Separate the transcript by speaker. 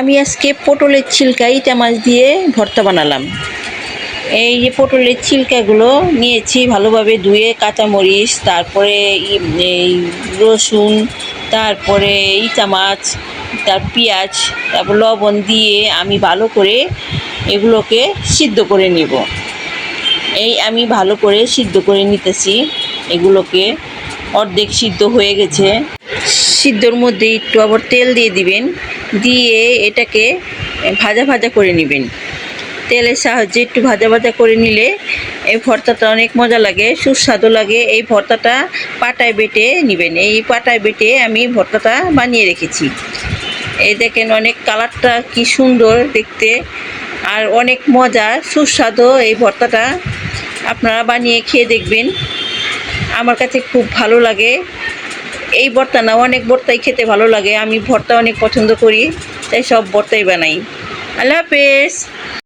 Speaker 1: আমি আজকে পটলের ছিলকা, ইটা মাছ দিয়ে ভর্তা বানালাম। এই যে পটলের ছিলকাগুলো নিয়েছি ভালোভাবে ধুয়ে কাঁচামরিচ, তারপরে এই রসুন, তারপরে ইটা মাছ, তার পেঁয়াজ, তারপর লবণ দিয়ে আমি ভালো করে এগুলোকে সিদ্ধ করে নেব। এই আমি ভালো করে সিদ্ধ করে নিতেছি, এগুলোকে অর্ধেক সিদ্ধ হয়ে গেছে। সিদ্ধর মধ্যে একটু আবার তেল দিয়ে দিবেন। দিয়ে এটাকে ভাজা ভাজা করে নেবেন। তেলের সাহায্যে একটু ভাজা ভাজা করে নিলে এই ভর্তাটা অনেক মজা লাগে, সুস্বাদু লাগে। এই ভর্তাটা পাটায় বেটে নেবেন। এই পাটায় বেটে আমি ভর্তাটা বানিয়ে রেখেছি। এই দেখেন অনেক কালারটা কি সুন্দর দেখতে। আর অনেক মজা, সুস্বাদু এই ভর্তাটা আপনারা বানিয়ে খেয়ে দেখবেন। আমার কাছে খুব ভালো লাগে। এই ভর্তা না, অনেক ভর্তাই খেতে ভালো লাগে, আমি ভর্তা অনেক পছন্দ করি, তাই সব ভর্তাই বানাই। আল্লাহ হাফেজ।